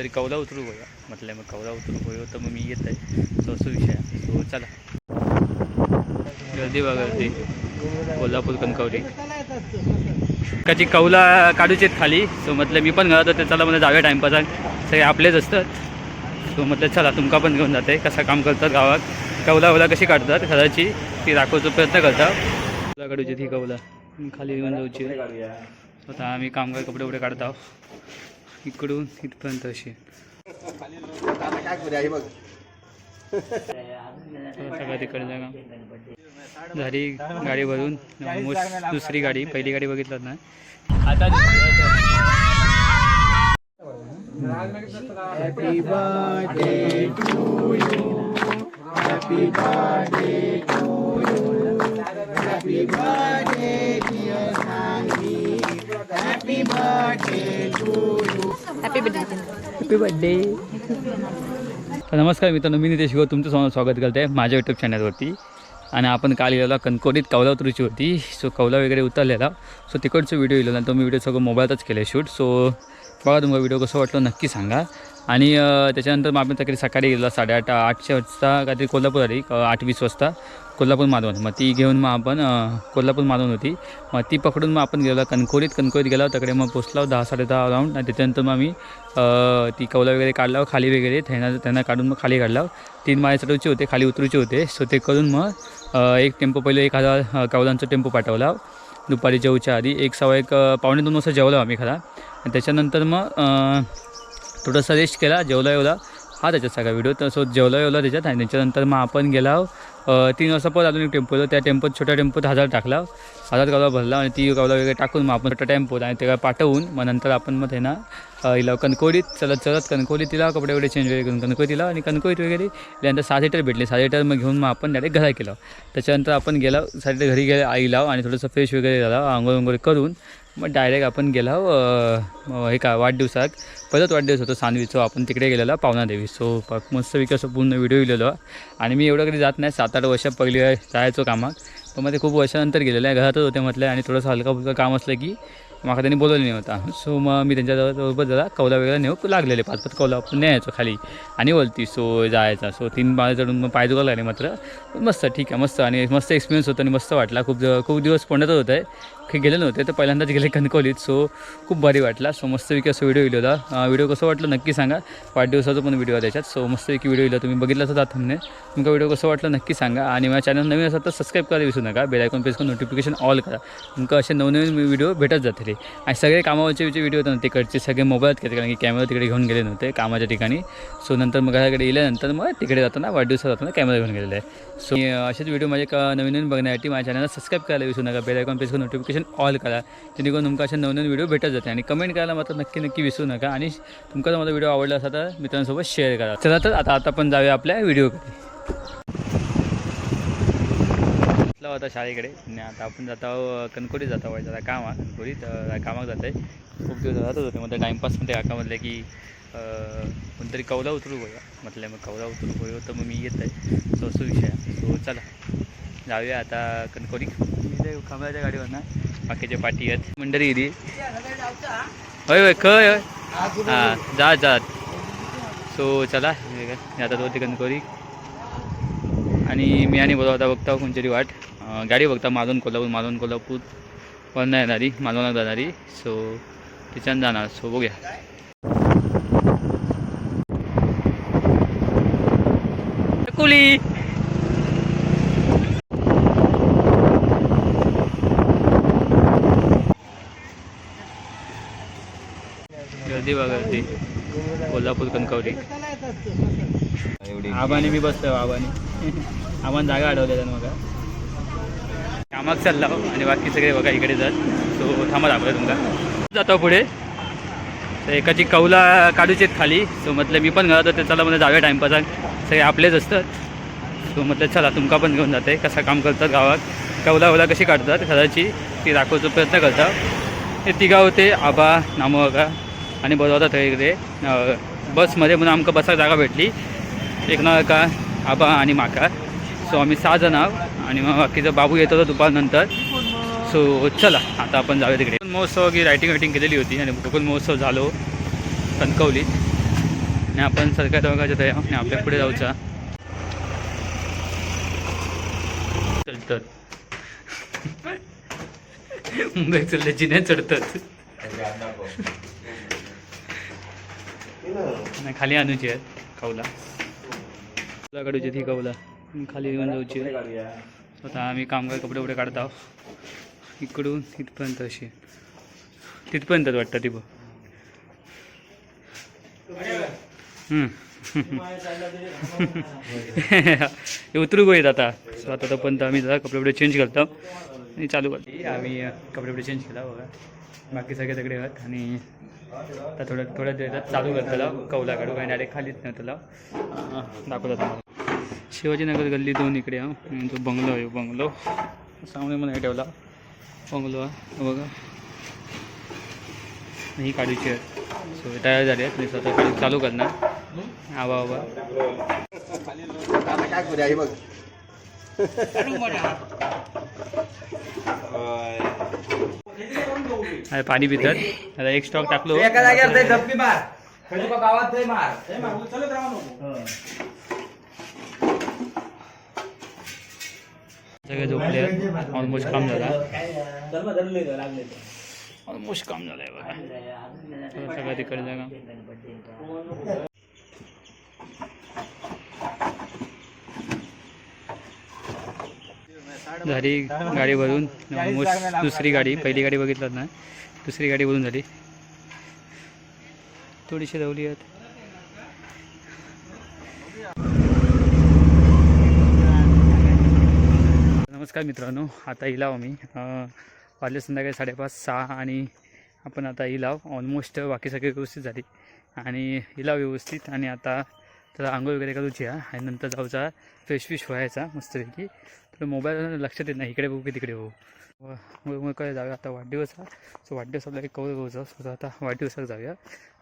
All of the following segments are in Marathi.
तरी कौला उतरू बघा. म्हटलं मग कौला उतरू बघा तर मग मी येत आहे. सो असं विषय सो चला. गर्दी बघा गर्दी. कोल्हापूर कणकवली. कधी कौला काढूचे आहेत खाली. सो म्हटलं मी पण घरात होते. चला मला जाऊया टाईमपास सगळे आपलेच असतात. सो म्हटलं चला तुमका पण घेऊन जाते. कसं काम करतात गावात. कौला वला कशी काढतात? घराची. ती दाखवचा प्रयत्न करतात कौला काढूची ती कौला. खाली घेऊन जाऊची. आता आम्ही कामगार कपडे वपडे काढतो इकडून इथपर्यंत अशी सगळं तिकडे जागा. झाली गाडी भरून दुसरी गाडी पहिली गाडी बघितलं ना? आता Happy birthday. Happy birthday happy birthday नमस्कार मित्रांनो मी नितेश गो तुमचं स्वा- स्वागत करते माझ्या यूट्यूब चॅनलवरती आणि आपण काल गेलेला कणकोलीत कौला उतरूची होती सो कौला वगैरे उतरलेला. सो तिकडचं व्हिडिओ येलो आणि तो मी व्हिडिओ सगळं मोबाईलच केलं शूट सो बघा तुम्हाला व्हिडिओ कसं वाटलं नक्की सांगा. आणि त्याच्यानंतर मग आपण सकाळी सकाळी गेलो साडेआठ आठशे वाजता काहीतरी कोल्हापूर आली आठ वीस वाजता. कोल्हापूर मालवण मग ती घेऊन मग आपण कोल्हापूर मालवण होती. मग ती पकडून मग आपण गेलो कणकोरीत कणकोरीत गेलो. तिकडे मग पोचलो दहा साडे दहा राऊंड आणि त्याच्यानंतर मग आम्ही ती कौला वगैरे काढला खाली वगैरे त्यांना त्यांना काढून मग खाली काढला तीन माळे चढवचे होते खाली उतरूचे होते. सो ते करून मग एक टेम्पो पहिले एक हजार कौलांचा टेम्पो पाठवला. दुपारी जेवच्या आधी एक सव्वा एक पावणे दोन वाजता जेवलो आम्ही खरा. आणि त्याच्यानंतर मग थोडंसं थोडासा रेस्ट केला जेवला एवढा हा त्याच्यात सगळा व्हिडिओ तर सो जेवला येवला त्याच्यात आणि त्याच्यानंतर मग आपण गेला तीन वाजता परत अजून एक टेम्पो त्या टेम्पोत छोट्या टेम्पोत हजार टाकला हजार गावला भरला आणि ती गावला वगैरे टाकून मग आपण छोट्या टेम्पोत आणि त्याला पाठवून मग नंतर आपण मग त्यांना अं, हिला कणकोलीत चलत चलत कणकोळी तिला कपडे वगैरे चेंज वगैरे करून कणकोलीत तिला आणि कणकोलीत वगैरे त्यानंतर सहा लिटर भेटले. सहा लिटर मग घेऊन मग आपण डायरेक्ट घरा केलं त्याच्यानंतर आपण गेला सहा लिटर घरी गेला आईला आणि थोडंसं फ्रेश वगैरे झाला आंघोळ वगैरे करून मग डायरेक्ट आपण गेला हे का वाढदिवसाक पहिलाच वाढदिवस होतो सानवीचो. आपण तिकडे गेलेला पावनादेवी. सो मस्त मस्तपैकी असं पूर्ण व्हिडिओ गेलेलो आणि मी एवढं कधी जात नाही सात आठ वर्ष पहिली जायचो कामात. पण मग ते खूप वर्षानंतर गेलेलं आहे घरातच होते म्हटलं आणि थोडंसं हलका फुलका काम असलं की माका त्यांनी बोलवलं नाही होता. सो मग मी त्यांच्याबरोबर जरा कौला वगैरे नेऊ लागलेले. पाच पाच कौला आपण न्यायचो खाली. आणि वलती सो जायचा. सो तीन बाळ चढून मग पाय दुखायला लागले मात्र. मस्त ठीक आहे मस्त. आणि मस्त एक्सपिरियन्स होता आणि मस्त वाटला. खूप खूप दिवस पुण्यातच होत आहे गेले नव्हते तर पहिल्यांदाच गेले कणकवलीत सो खूप भारी वाटला. सो मस्तपैकी असं व्हिडिओ येलो होता व्हिडिओ कसं वाटलं नक्की सांगा. वाढदिवसाचा पण व्हिडिओ आहे त्याच्यात. सो मस्तपैकी व्हिडिओ येलो तुम्ही बघितला असं थांबणे तुमचा व्हिडिओ कसं वाटलं नक्की सांगा. आणि माझ्या चॅनल नवीन असतात तर सबस्क्राईब करायला विसरू नका. बेल आयकॉन प्रेस करून नोटिफिकेशन ऑल करा. तुमका असे नवनवीन व्हिडिओ भेटत जातील. आणि सगळे कामावरचे जे व्हिडिओ होते ना तिकडचे सगळे मोबाईलात घेते कारण की कॅमेरा तिकडे घेऊन गेले नव्हते कामाच्या ठिकाणी. सो नंतर मग घराकडे गेल्यानंतर मग तिकडे जाताना वाढदिवसात जाताना कॅमेरा घेऊन गेलेला. आहे सो असेच व्हिडिओ माझे नवीन नवीन बघण्यासाठी माझ्या चॅनलला सबस्क्राईब करायला विसरू नका. बेल आयकॉन प्रेस करून नोटिफिकेशन ऑल करा. जेणेकरून तुमका असे नवनवीन व्हिडिओ भेटत जाते आणि कमेंट करायला मात्र नक्की नक्की विसरू नका. आणि तुमका जर माझा व्हिडिओ आवडला असा तर मित्रांसोबत शेअर करा. चला तर आता आता आपण जाऊया आपल्या व्हिडिओकडे म्हटलं होता शाळेकडे. आणि आता आपण जात आहोत कणकोलीत जात आहोत जरा काम आहे कणकोलीत अं, कामात जात आहे. खूप दिवस जातच होते. मध्ये टाईमपासमध्ये काका म्हटलं की कोणतरी कौला उतरू बघा म्हटलं मग कौला उतरू बघा तर मग मी येत आहे. सो असो विषय सो चला. जाऊया आता कणकोली कमळाच्या गाडीवर ना बाकीचे पाठी आहेत. मंडळी इथे. होय होय खय होय. हां जा जात सो चला हे काय, मी करी. आणि मी आणि बोलावता होता बघता कोणतरी वाट. गाडी बघता मालवण कोल्हापूर मालवण कोल्हापूर. पण येणारी मालवणात जाणारी. सो तिच्यान जाणार सो बघूया. कुली! गर्दी बघा गर्दी. कोल्हापूर कणकवली. आबाने मी बसतो आबाने. आबाने जागा अडवल्या बघा कामाक चालला हो. आणि बाकी सगळे बघा इकडे जात. सो थांबा दाखवलं तुमका. जातो पुढे. तर एकाची कौला काढूचे आहेत खाली. सो म्हटलं मी पण घरात होते. चला म्हणजे मला जाऊया टाईमपास सगळे आपलेच असतात. सो म्हटलं चला तुमका पण घेऊन जाते. कसं काम करतात गावात. कौला वला कशी काढतात? घराची ती दाखवायचा प्रयत्न करतात हे तिघा होते. आबा नामो बघा आणि बसवता थंय इकडे बसमध्ये म्हणून आमकां बसा जागा भेटली. एक ना का? आबा आणि माका. सो आम्ही सहा जण आहोत आणि मग बाकीचा बाबू येत तो दुपारनंतर सो चला आता आपण जाऊया तिकडे. महोत्सव की रायटिंग वायटिंग केलेली होती आणि कोकण महोत्सव झालो कणकवली आणि आपण सरकार दवाखाच्या आहे आणि आपल्या पुढे जाऊचा. चढतात मुंबई चढले जिन्यात चढतात. नाही खाली आणूची आहेत कौला. कौला काढूची ती कौला. खाली येऊन जाऊची. आता आम्ही कामगार कपडे वपडे काढत आहोत. इकडून इथपर्यंत अशी. तिथपर्यंत वाटतं ती बघ. हे उतरू गो येत आता. सो आता तोपर्यंत आम्ही जरा कपडे वपडे चेंज करतो. आणि चालू करतो. आम्ही कपडे वपडे चेंज केला बघा. बाकी सगळे सगळे आहेत आणि आता थोड्या थोड्या वेळात चालू करतो त्याला कौला काढू काही डायरेक्ट खालीच नाही त्याला दाखवतो तुम्हाला. शिवाजीनगर गल्ली दोन इकडे हा. आणि तो बंगलो आहे बंगलो. सामने मला हे ठेवला. बंगलो आहे बघा. ही काढूची आहे सो तयार झाली आहेत. मी स्वतः काढू चालू करणार. आवा आवा. काय करूया हे बघ. आहे पाणी पितात. आता एक स्टॉक टाकलो. एका जागेवर धप्पी मार. गावात ते मार. सगळे झोपले ऑलमोस्ट काम झाला. ऑलमोस्ट काम झालं आहे बघा. सगळं तिकडे जागा. झाली गाडी भरून ऑलमोस्ट दुसरी गाडी पहिली गाडी बघितलं ना? दुसरी गाडी भरून झाली. थोडीशी रवली आहेत नमस्कार मित्रांनो आता इलाव आम्ही. अं, वाजले संध्याकाळी साडेपाच सहा आणि आपण आता इलाव ऑलमोस्ट बाकी सगळी व्यवस्थित झाली. आणि इलाव व्यवस्थित आणि आता त्याला आंघोळ वगैरे करूची आणि नंतर जाऊचा फ्रेश फिश व्हायचा मस्तपैकी. तर मोबाईल लक्षात येत नाही. इकडे बघू की तिकडे बघू. मग काय जाऊया आता वाढदिवस हा सो वाढदिवस आपल्याला कवर करूचा. सो आता वाढदिवसाक जाऊया.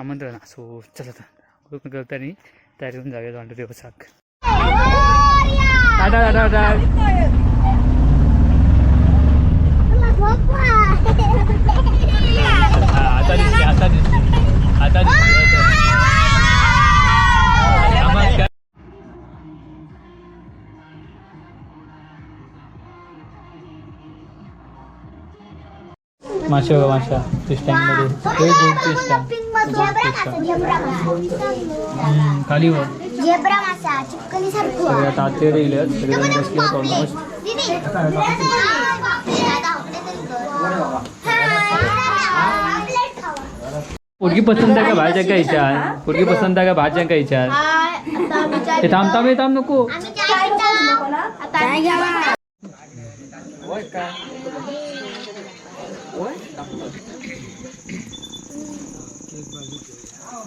आमंत्रण हा. सो चला आता. आंघोळ करताना तयारी होऊन जाऊया. वाढदिवसाक टाटा टाटा टाटा. आता दिसते आता दिसते. आता दिसते. माशा बघा माशा ते स्टँडमध्ये खाली वर झेब्रा मासा चिपकली सारखं सगळे आता आते येईल सगळे बसले ऑलमोस्ट पोरगी पसंत आहे का भाज्या काय इच्छा पोरगी पसंत आहे का भाज्या काय इच्छा ते थांब थांब हे थांब नको.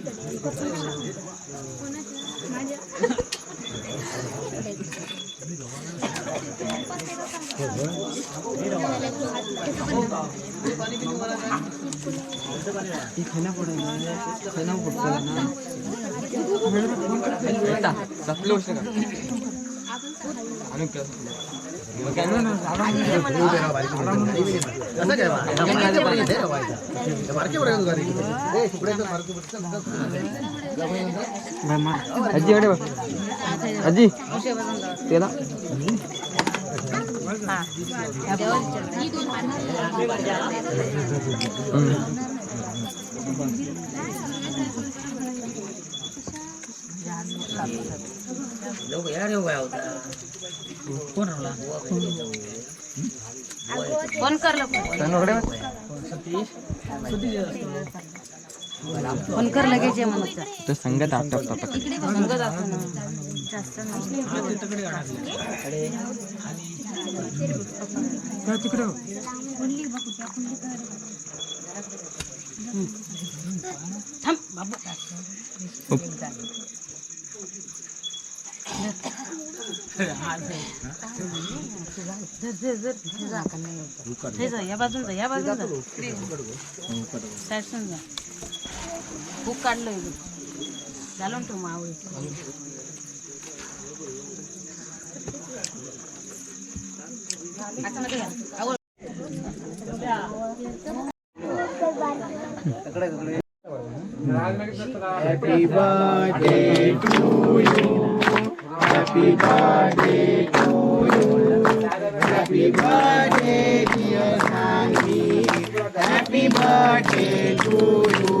ये थोडी ये असं काय बा? आपण पण इथे रवायचं. बारके बरं का दुकान इथे? ए, सुकड्याचं बारके बरं. चल, चल, चल. आजी अडे आजी तेला फोन करलं फोन कर लगेच ये म्हणत जा. तो संगत आपटा संगत असतो ना जास्त नाही. थांब बाबू या बाजून जा या बाजून जा साईडसून जा खूप काढलं घालून ठेव मावळी आता Happy birthday to you. Birthday to you. Happy birthday, dear Sanvi. Happy birthday to you.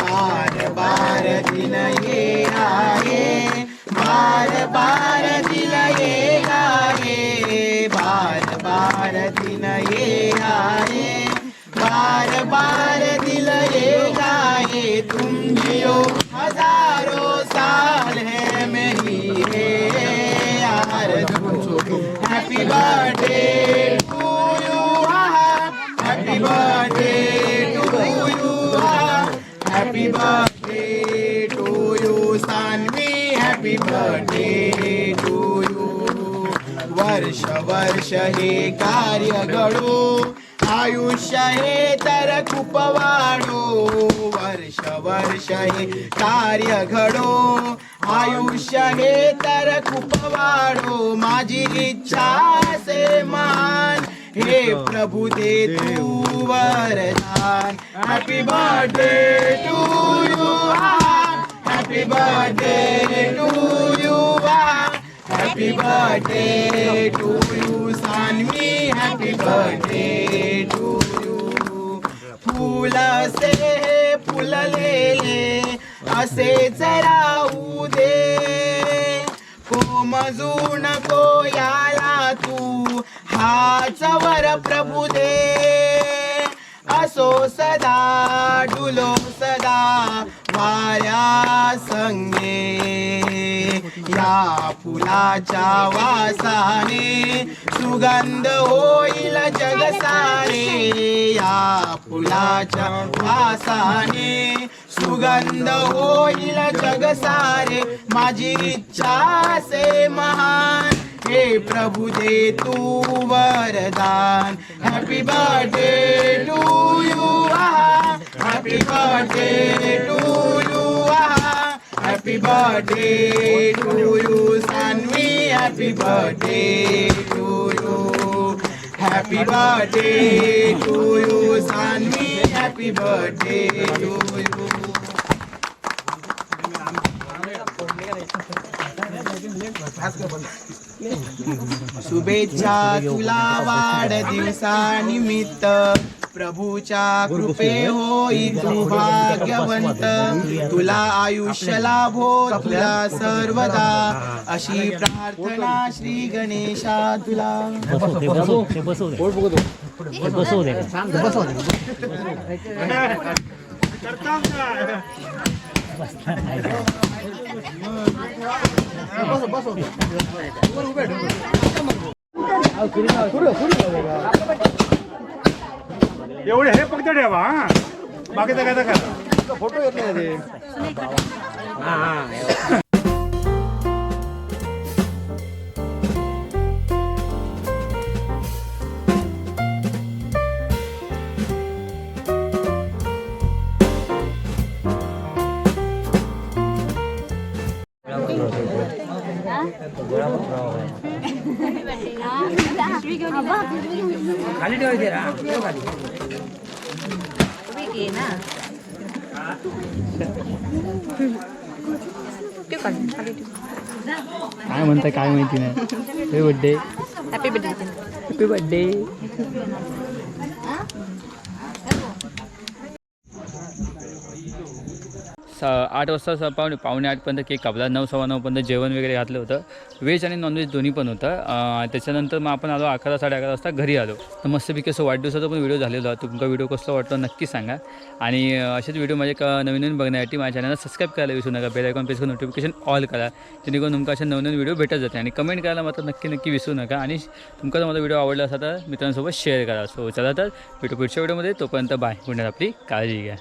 बार बार दिन ये आए बार बार दिन ये आए बार बार दिन ये आए बार बार दिल ये गाए तुम जियो वर्ष वर्ष हे कार्य घडो आयुष्य हे तर खूप वाढो वर्ष वर्ष हे कार्य घडो आयुष्य हे तर खूप वाढो. माझी इच्छा से मान. हे प्रभू दे तू वरदान happy birthday to you happy birthday to you happy birthday to you Saanvi happy birthday to you फुल से फुललेले असे जरा राहू दे कोमजू नको याला तू. हाच वर प्रभू दे. असो सदा डुलो सदा वाऱ्या संगे. या फुलाच्या वासाने सुगंध होईल जगसारे या फुलाच्या वासाने सुगंध होईल जग सारे माझी इच्छा से महान हे प्रभु दे तू वरदान happy birthday to you happy birthday to you happy birthday to you Saanvi happy birthday to you happy birthday to you Saanvi happy birthday to you शुभेच्छा तुला वाढदिवसानिमित्त प्रभूच्या कृपे होई तू भाग्यवंत. तुला आयुष्य लाभो तुला सर्वदा. अशी प्रार्थना श्री गणेशा तुला. एवढे हे फक्त ठेवा हा. बाकीचं काय करा फोटो येत नाही ते तुम्ही घे ना काय म्हणताय काय माहिती नाही happy birthday happy birthday happy birthday आठ वाजता स- पावणे पावणे आठपर्यंत केक कापला. नऊ सव्वा नऊपर्यंत जेवण वगैरे घातलं होतं. व्हेज आणि नॉनव्हेज दोन्ही पण होतं. त्याच्यानंतर मग आपण आलो अकरा साडे अकरा वाजता घरी आलो. तर मस्तपैकी असं वाढदिवसाचा पण व्हिडिओ झालेला. आहे तुमचा व्हिडिओ कसं वाटतो नक्की सांगा. आणि असेच व्हिडिओ माझे क नवीन नवीन बघण्यासाठी माझ्या चॅनलला सबस्क्राईब करायला विसरू नका. बेल आयकॉन प्रेस करून नोटिफिकेशन ऑल करा. जेणेकरून तुमका असे नवनवीन व्हिडिओ भेटत जाते आणि कमेंट करायला मात्र नक्की नक्की विसरू नका. आणि तुमचा जर माझा व्हिडिओ आवडला असा तर मित्रांसोबत शेअर करा. सो चला तर व्हिडिओ पुढच्या व्हिडिओमध्ये तोपर्यंत बाय पुण्यात आपली काळजी घ्या.